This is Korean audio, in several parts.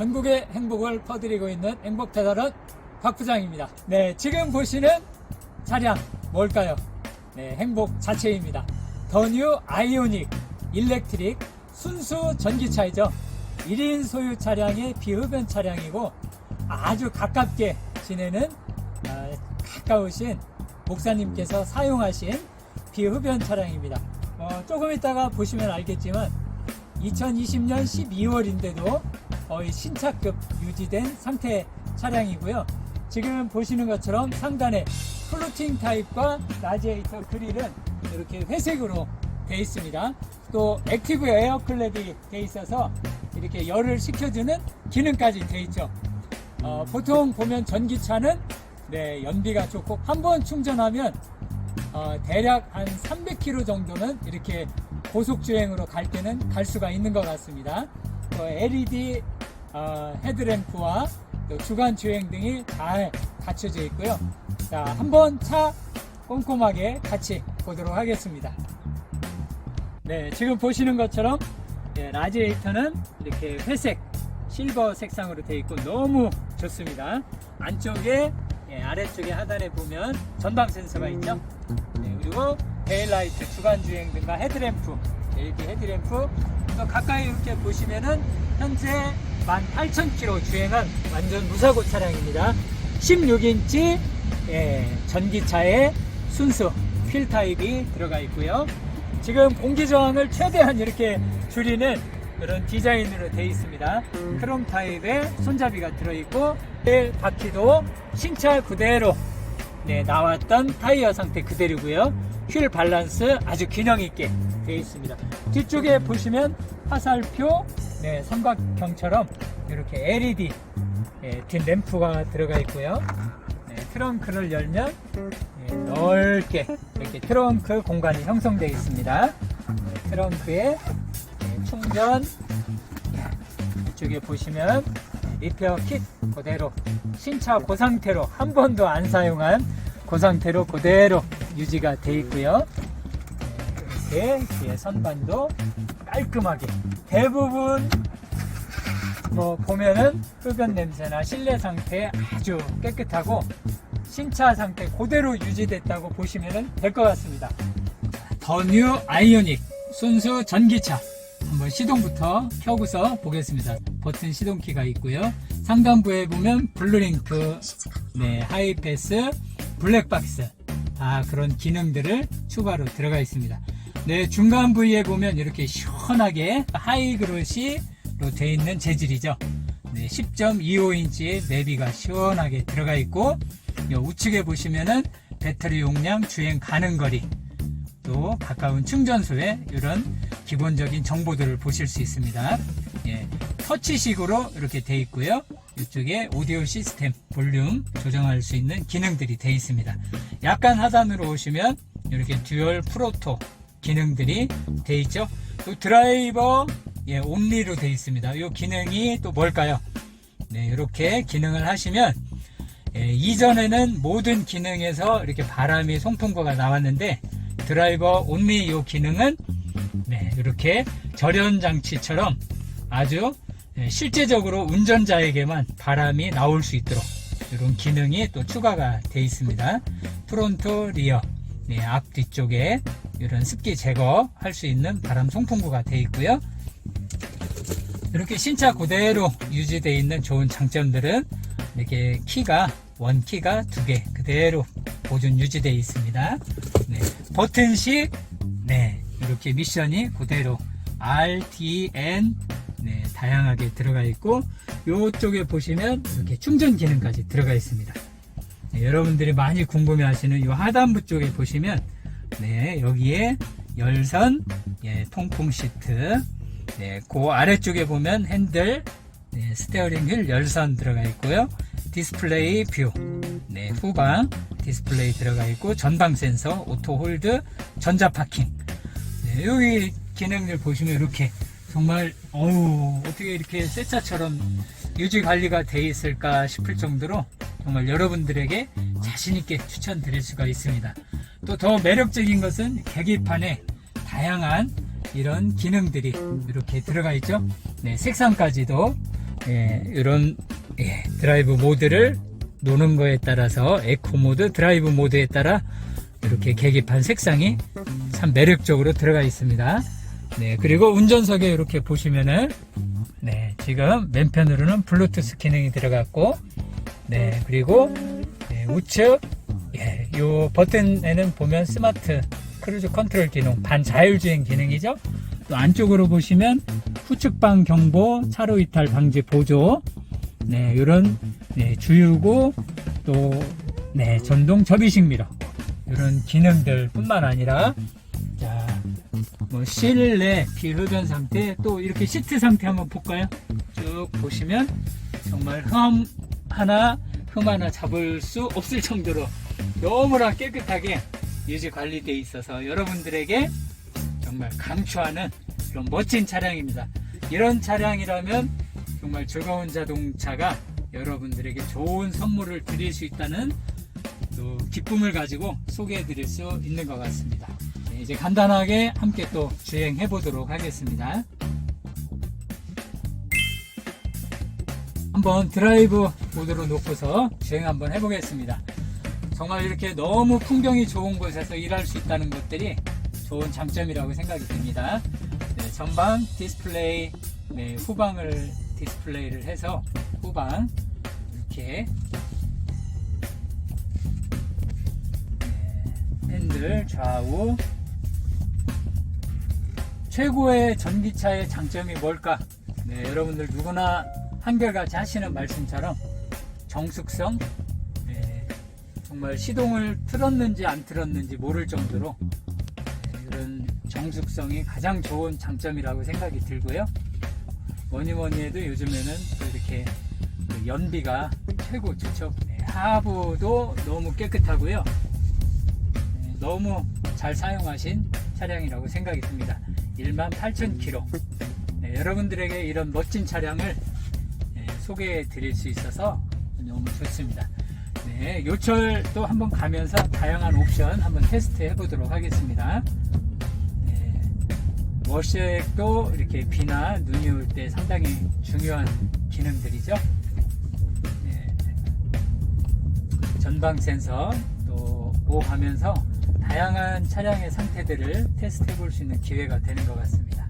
전국의 행복을 퍼드리고 있는 행복대단원 박 부장입니다. 네, 지금 보시는 차량 뭘까요? 네, 행복 자체입니다. 더뉴 아이오닉 일렉트릭 순수 전기차이죠. 1인 소유 차량의 비흡연 차량이고 아주 가깝게 지내는 아, 가까우신 목사님께서 사용하신 비흡연 차량입니다. 어, 조금 있다가 보시면 알겠지만 2020년 12월인데도 거의 신차급 유지된 상태 차량이고요. 지금 보시는 것처럼 상단에 플루팅 타입과 라지에이터 그릴은 이렇게 회색으로 되어 있습니다. 또 액티브 에어 클랩이 되어 있어서 이렇게 열을 식혀주는 기능까지 되어 있죠. 어, 보통 보면 전기차는 네, 연비가 좋고 한 번 충전하면 어, 대략 한 300km 정도는 이렇게 고속 주행으로 갈 때는 갈 수가 있는 것 같습니다. 또 LED 어, 헤드램프와 또 주간 주행 등이 잘 갖춰져 있고요. 자, 한번 차 꼼꼼하게 같이 보도록 하겠습니다. 네, 지금 보시는 것처럼 예, 라지에이터는 이렇게 회색, 실버 색상으로 되어 있고 너무 좋습니다. 안쪽에 예, 아래쪽에 하단에 보면 전방 센서가 있죠. 네, 그리고 데일라이트, 주간 주행 등과 헤드램프, LED 헤드램프. 또 가까이 이렇게 보시면은 현재 18,000km 주행한 완전 무사고 차량입니다. 16인치 예, 전기차에 순수 휠 타입이 들어가 있고요. 지금 공기 저항을 최대한 이렇게 줄이는 그런 디자인으로 되어 있습니다. 크롬 타입의 손잡이가 들어있고 휠 바퀴도 신차 그대로 네, 나왔던 타이어 상태 그대로고요. 휠 밸런스 아주 균형 있게 되어 있습니다. 뒤쪽에 보시면 화살표 네, 삼각형처럼 이렇게 LED 예, 뒷 램프가 들어가 있고요. 네, 트렁크를 열면 예, 넓게 이렇게 트렁크 공간이 형성되어 있습니다. 네, 트렁크에 예, 충전 이쪽에 보시면 리페어 킷 그대로 신차 그 상태로 한 번도 안 사용한 그 상태로 그대로 유지가 되어 있고요. 이렇게 뒤에 선반도 깔끔하게 대부분 뭐 보면은 흡연 냄새나 실내 상태 아주 깨끗하고 신차 상태 그대로 유지됐다고 보시면 될 것 같습니다. 더 뉴 아이오닉 순수 전기차 한번 시동부터 켜고서 보겠습니다. 버튼 시동키가 있고요. 상단부에 보면 블루링크, 네, 하이패스, 블랙박스 다 그런 기능들을 추가로 들어가 있습니다. 네, 중간 부위에 보면 이렇게 시원하게 하이그로시로 되어 있는 재질이죠. 네, 10.25인치의 내비가 시원하게 들어가 있고 요 우측에 보시면은 배터리 용량, 주행 가능 거리, 또 가까운 충전소에 이런 기본적인 정보들을 보실 수 있습니다. 예, 터치식으로 이렇게 되어 있고요. 이쪽에 오디오 시스템 볼륨 조정할 수 있는 기능들이 되어 있습니다. 약간 하단으로 오시면 이렇게 듀얼 프로토 기능들이 되어 있죠. 또 드라이버 예, 옴니로 되어 있습니다. 이 기능이 또 뭘까요? 네, 이렇게 기능을 하시면 예, 이전에는 모든 기능에서 이렇게 바람이 송풍구가 나왔는데 드라이버 온리 이 기능은 네, 이렇게 절연 장치처럼 아주 예, 실제적으로 운전자에게만 바람이 나올 수 있도록 이런 기능이 또 추가가 되어 있습니다. 프론토 리어 네, 앞 뒤쪽에 이런 습기 제거할 수 있는 바람 송풍구가 되어 있고요. 이렇게 신차 그대로 유지되어 있는 좋은 장점들은 이렇게 키가 원 키가 두 개 그대로 보존 유지되어 있습니다. 네, 버튼식 네 이렇게 미션이 그대로 R, D, N 네, 다양하게 들어가 있고 이쪽에 보시면 이렇게 충전 기능까지 들어가 있습니다. 네, 여러분들이 많이 궁금해하시는 이 하단부 쪽에 보시면 네 여기에 열선 예, 통풍 시트 네, 그 아래쪽에 보면 핸들 네, 스테어링 휠 열선 들어가 있고요. 디스플레이 뷰, 네, 후방 디스플레이 들어가 있고 전방 센서, 오토 홀드, 전자 파킹. 네, 여기 기능들 보시면 이렇게 정말 어우 어떻게 이렇게 새 차처럼 유지 관리가 돼 있을까 싶을 정도로 정말 여러분들에게 자신 있게 추천드릴 수가 있습니다. 또 더 매력적인 것은 계기판에 다양한 이런 기능들이 이렇게 들어가 있죠. 네, 색상까지도 예, 이런 예, 드라이브 모드를 노는 거에 따라서 에코 모드, 드라이브 모드에 따라 이렇게 계기판 색상이 참 매력적으로 들어가 있습니다. 네, 그리고 운전석에 이렇게 보시면은 네, 지금 맨편으로는 블루투스 기능이 들어갔고 네, 그리고 네, 우측 예, 요 버튼에는 보면 스마트 크루즈 컨트롤 기능, 반자율주행 기능이죠. 또 안쪽으로 보시면 후측방 경보, 차로 이탈 방지 보조, 네, 이런 네, 주유구, 또 네, 전동 접이식 미러 이런 기능들뿐만 아니라 자, 뭐 실내 비흡연 상태, 또 이렇게 시트 상태 한번 볼까요? 쭉 보시면 정말 흠 하나, 흠 하나 잡을 수 없을 정도로 너무나 깨끗하게 유지 관리되어 있어서 여러분들에게 정말 강추하는 그런 멋진 차량입니다. 이런 차량이라면 정말 즐거운 자동차가 여러분들에게 좋은 선물을 드릴 수 있다는 또 기쁨을 가지고 소개해 드릴 수 있는 것 같습니다. 네, 이제 간단하게 함께 또 주행해 보도록 하겠습니다. 한번 드라이브 모드로 놓고서 주행 한번 해보겠습니다. 정말 이렇게 너무 풍경이 좋은 곳에서 일할 수 있다는 것들이 좋은 장점이라고 생각이 듭니다. 네, 전방 디스플레이, 네, 후방을 디스플레이를 해서 후방 이렇게 네, 핸들 좌우 최고의 전기차의 장점이 뭘까? 네, 여러분들 누구나 한결같이 하시는 말씀처럼 정숙성, 네, 정말 시동을 틀었는지 안 틀었는지 모를 정도로 네, 이런 정숙성이 가장 좋은 장점이라고 생각이 들고요. 뭐니 뭐니 해도 요즘에는 또 이렇게 그 연비가 최고 좋죠. 네, 하부도 너무 깨끗하고요. 네, 너무 잘 사용하신 차량이라고 생각이 듭니다. 18,000km. 네, 여러분들에게 이런 멋진 차량을 네, 소개해 드릴 수 있어서 너무 좋습니다. 네, 요철도 한번 가면서 다양한 옵션 한번 테스트 해 보도록 하겠습니다. 네, 워시액도 이렇게 비나 눈이 올 때 상당히 중요한 기능들이죠. 네, 전방 센서 또 보호하면서 다양한 차량의 상태들을 테스트해 볼 수 있는 기회가 되는 것 같습니다.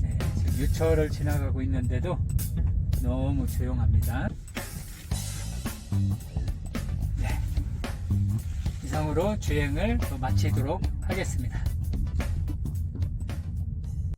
네, 지금 유철을 지나가고 있는데도 너무 조용합니다. 네, 이상으로 주행을 또 마치도록 하겠습니다.